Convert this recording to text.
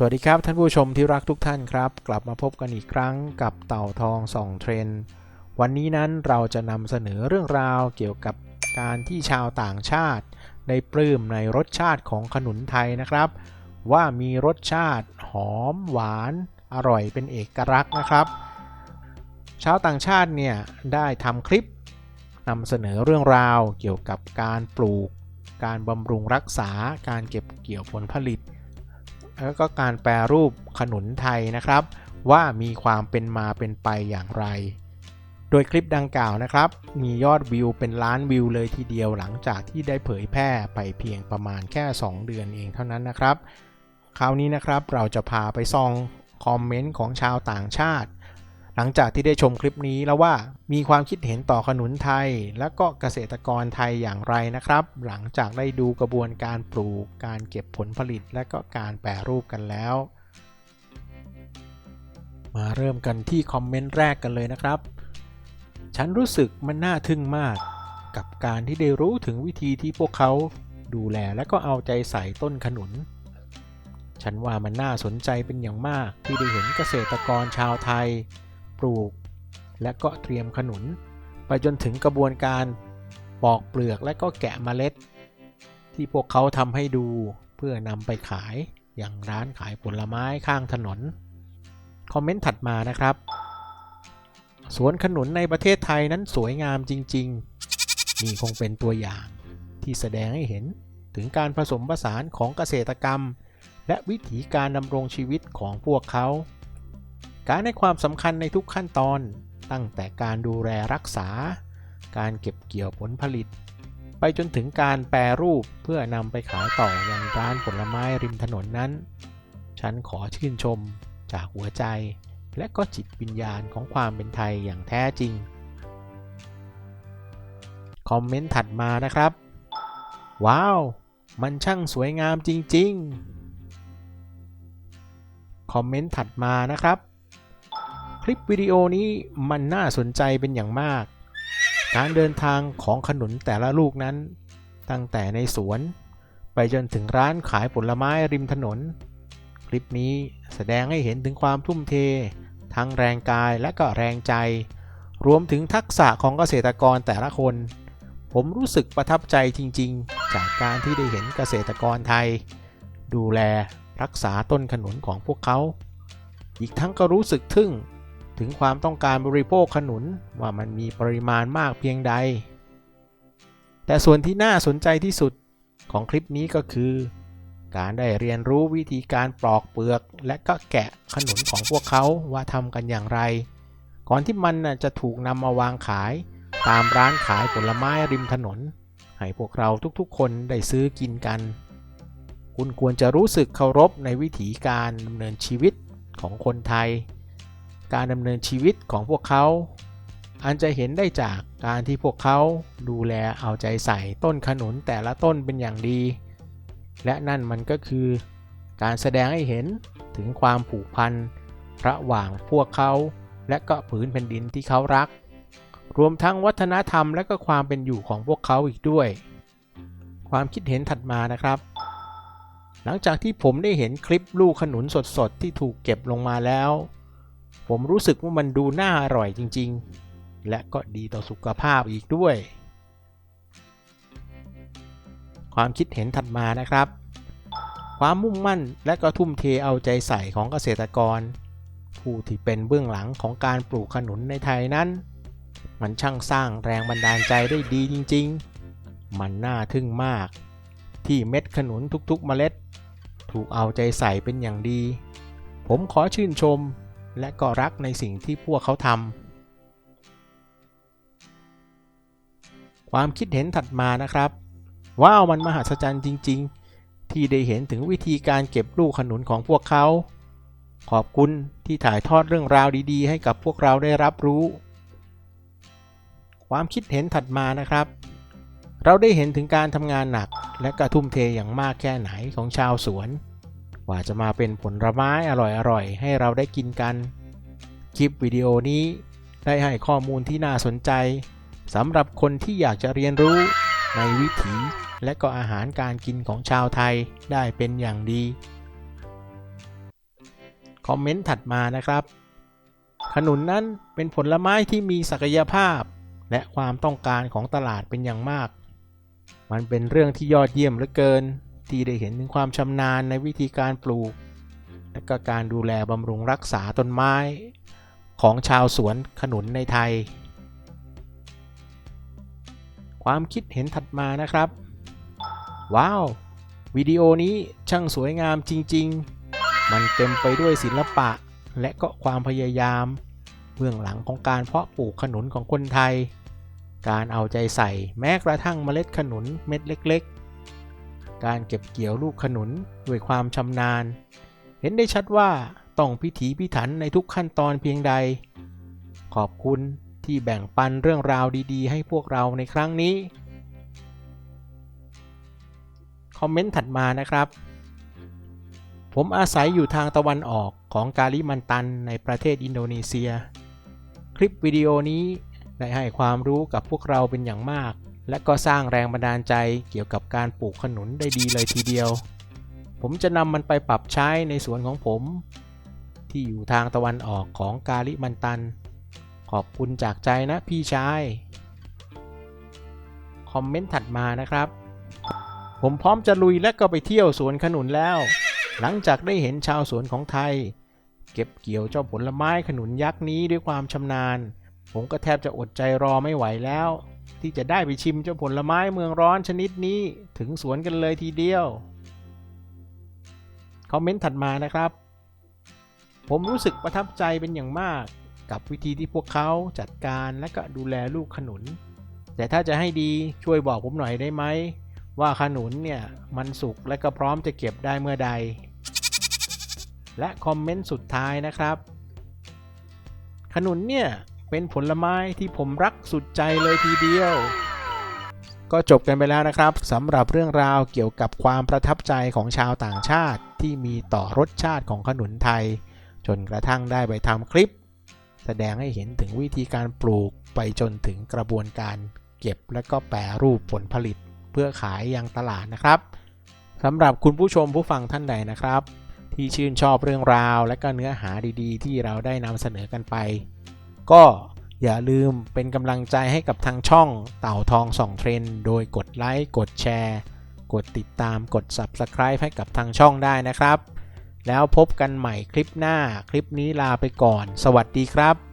สวัสดีครับท่านผู้ชมที่รักทุกท่านครับ กลับมาพบกันอีกครั้งกับเต่าทองส่องเทรนด์วันนี้นั้นเราจะนำเสนอเรื่องราวเกี่ยวกับการที่ชาวต่างชาติ ได้ปลื้มในรสชาติของขนุนไทยนะครับ ว่ามีรสชาติหอมหวาน อร่อยเป็นเอกลักษณ์นะครับ ชาวต่างชาติเนี่ยได้ทำคลิปนำเสนอเรื่องราวเกี่ยวกับการปลูก การบำรุงรักษาการเก็บเกี่ยวผลผลิต แล้วก็การแปรรูปขนุนไทยนะครับ ว่ามีความเป็นมาเป็นไปอย่างไร โดยคลิปดังกล่าวนะครับ มียอดวิวเป็นล้านวิวเลยทีเดียวหลังจากที่ได้เผยแพร่ไปเพียงประมาณแค่ 2 เดือนเองเท่านั้นนะครับ คราวนี้นะครับเราจะพาไปซองคอมเมนต์ของชาวต่างชาติ หลังจากที่ได้ชมคลิปนี้แล้วว่ามีความคิดเห็นต่อขนุนไทย และก็เกษตรกรไทยอย่างไรนะครับ หลังจากได้ดูกระบวนการปลูก การเก็บผลผลิตและก็การแปรรูปกันแล้ว มาเริ่มกันที่คอมเมนต์แรกกันเลยนะครับ ฉันรู้สึกมันน่าทึ่งมาก กับการที่ได้รู้ถึงวิธีที่พวกเขาดูแลและก็เอาใจใส่ต้นขนุน ฉันว่ามันน่าสนใจเป็นอย่างมากที่ได้เห็นเกษตรกรชาวไทย ปลูก และก็เตรียมขนุน ไปจนถึงกระบวนการปอกเปลือกและก็แกะเมล็ด ที่พวกเขาทำให้ดูเพื่อนำไปขายอย่างร้านขายผลไม้ข้างถนน คอมเมนต์ถัดมานะครับ สวนขนุนในประเทศไทยนั้นสวยงามจริง ๆ นี่คงเป็นตัวอย่างที่แสดงให้เห็นถึงการผสมผสานของเกษตรกรรม และวิถีการดำรงชีวิตของพวกเขา การให้ความสำคัญในทุกขั้นตอน ตั้งแต่การดูแลรักษา การเก็บเกี่ยวผลผลิต ไปจนถึงการแปรรูปเพื่อนำไปขายต่อยังร้านผลไม้ริมถนนนั้น ฉันขอชื่นชมจากหัวใจ และก็จิตวิญญาณของความเป็นไทยอย่างแท้จริง คอมเมนต์ถัดมานะครับ ว้าว มันช่างสวยงามจริง ๆ คอมเมนต์ถัดมานะครับ ลิปวิดีโอนี้มันน่าสนใจเป็นอย่างมาก การเดินทางของขนุนแต่ละลูกนั้น ตั้งแต่ในสวน ไปจนถึงร้านขายผลไม้ริมถนน คลิปนี้แสดงให้เห็นถึงความทุ่มเท ทั้งแรงกายและก็แรงใจ รวมถึงทักษะของเกษตรกรแต่ละคน ผมรู้สึกประทับใจจริง ๆ จากการที่ได้เห็นเกษตรกรไทย ดูแลรักษาต้นขนุนของพวกเขา อีกทั้งก็รู้สึกทึ่ง ถึงความต้องการบริโภคขนุนว่ามันมีปริมาณมากเพียงใด แต่ส่วนที่น่าสนใจที่สุดของคลิปนี้ก็คือ การได้เรียนรู้วิธีการปลอกเปลือก และก็แกะขนุนของพวกเขาว่าทำกันอย่างไร ก่อนที่มันจะถูกนำมาวางขาย ตามร้านขายผลไม้ริมถนน ให้พวกเราทุกๆ คนได้ซื้อกินกัน คุณควรจะรู้สึกเคารพในวิถีการดำเนินชีวิตของคนไทย การดำเนินชีวิตของพวกเขา อันจะเห็นได้จากการที่พวกเขาดูแลเอาใจใส่ต้นขนุนแต่ละต้นเป็นอย่างดี และนั่นมันก็คือ การแสดงให้เห็นถึงความผูกพันระหว่างพวกเขา และก็ผืนแผ่นดินที่เขารัก รวมทั้งวัฒนธรรมและก็ความเป็นอยู่ของพวกเขาอีกด้วย ความคิดเห็นถัดมานะครับ หลังจากที่ผมได้เห็นคลิปลูกขนุนสดๆ ที่ถูกเก็บลงมาแล้ว ผมรู้สึกว่ามันดูน่าอร่อยจริงๆ และก็ดีต่อสุขภาพอีกด้วย ความคิดเห็นถัดมานะครับ ความมุ่งมั่นและก็ทุ่มเทเอาใจใส่ของเกษตรกร ผู้ที่เป็นเบื้องหลังของการปลูกขนุนในไทยนั้น มันช่างสร้างแรงบันดาลใจได้ดีจริงๆ มันน่าทึ่งมาก ที่เม็ดขนุนทุกๆเมล็ด ถูกเอาใจใส่เป็นอย่างดี ผมขอชื่นชม และก็รักในสิ่งที่พวกเขาทำความคิดเห็นถัดมานะครับ ว้าวมันมหัศจรรย์จริง ๆ ที่ได้เห็นถึงวิธีการเก็บลูกขนุนของพวกเขา ขอบคุณที่ถ่ายทอดเรื่องราวดีๆ ให้กับพวกเราได้รับรู้ ความคิดเห็นถัดมานะครับ เราได้เห็นถึงการทำงานหนักและกระทุ่มเทอย่างมากแค่ไหนของชาวสวน กว่าจะมาเป็นผลไม้อร่อยๆ ให้เราได้กินกัน คลิปวิดีโอนี้ได้ให้ข้อมูลที่น่าสนใจสำหรับคนที่อยากจะเรียนรู้ในวิถีและก็อาหารการกินของชาวไทยได้เป็นอย่างดี คอมเมนต์ถัดมานะครับ ขนุนนั้นเป็นผลไม้ที่มีศักยภาพ และความต้องการของตลาดเป็นอย่างมาก มันเป็นเรื่องที่ยอดเยี่ยมเหลือเกิน ที่ได้เห็นถึงความชำนาญในวิธีการปลูก และก็การดูแลบำรุงรักษาต้นไม้ของชาวสวนขนุนในไทย ความคิดเห็นถัดมานะครับ ว้าว วิดีโอนี้ช่างสวยงามจริง ๆ มันเต็มไปด้วยศิลปะ และก็ความพยายาม เบื้องหลังของการเพาะปลูกขนุนของคนไทย การเอาใจใส่แม้กระทั่งเมล็ดขนุนเม็ดเล็ก ๆ การเก็บเกี่ยวลูกขนุนด้วยความชำนาญ เห็นได้ชัดว่าต้องพิถีพิถันในทุกขั้นตอนเพียงใด ขอบคุณที่แบ่งปันเรื่องราวดีๆ ให้พวกเราในครั้งนี้ คอมเมนต์ถัดมานะครับ ผมอาศัยอยู่ทางตะวันออกของกาลิมันตันในประเทศอินโดนีเซีย คลิปวิดีโอนี้ได้ให้ความรู้กับพวกเราเป็นอย่างมาก และก็สร้างแรงบันดาลใจเกี่ยวกับการปลูกขนุนได้ดีเลยทีเดียว ผมจะนำมันไปปรับใช้ในสวนของผม ที่อยู่ทางตะวันออกของกาลิมันตัน ขอบคุณจากใจนะพี่ชาย คอมเมนต์ถัดมานะครับ ผมพร้อมจะลุยและก็ไปเที่ยวสวนขนุนแล้ว หลังจากได้เห็นชาวสวนของไทย เก็บเกี่ยวเจ้าผลไม้ขนุนยักษ์นี้ด้วยความชำนาญ ผมก็แทบจะอดใจรอไม่ไหวแล้ว ที่จะได้ไปชิมเจ้าผลไม้เมืองร้อนชนิดนี้ถึงสวนกันเลยทีเดียว คอมเมนต์ถัดมานะครับ ผมรู้สึกประทับใจเป็นอย่างมากกับวิธีที่พวกเขาจัดการและก็ดูแลลูกขนุน แต่ถ้าจะให้ดีช่วยบอกผมหน่อยได้ไหม ว่าขนุนเนี่ยมันสุกและก็พร้อมจะเก็บได้เมื่อใด และคอมเมนต์สุดท้ายนะครับ ขนุนเนี่ย เป็นผลไม้ที่ผมรักสุดใจเลยทีเดียว ก็จบกันไปแล้วนะครับสำหรับเรื่องราวเกี่ยวกับความประทับใจของชาวต่างชาติที่มีต่อรสชาติของขนุนไทย จนกระทั่งได้ไปทำคลิป แสดงให้เห็นถึงวิธีการปลูกไปจนถึงกระบวนการเก็บและก็แปรรูปผลผลิต เพื่อขายยังตลาดนะครับสำหรับคุณผู้ชมผู้ฟังท่านใดนะครับ ที่ชื่นชอบเรื่องราวและก็เนื้อหาดีๆ ที่เราได้นำเสนอกันไป ก็อย่าลืมเป็นกำลังใจให้กับทางช่องเต่าทองส่องเทรนด์โดยกดไลค์ กดแชร์ กดติดตามกด Subscribe ให้กับทางช่องได้นะครับ แล้วพบกันใหม่คลิปหน้าคลิปนี้ลาไปก่อน สวัสดีครับ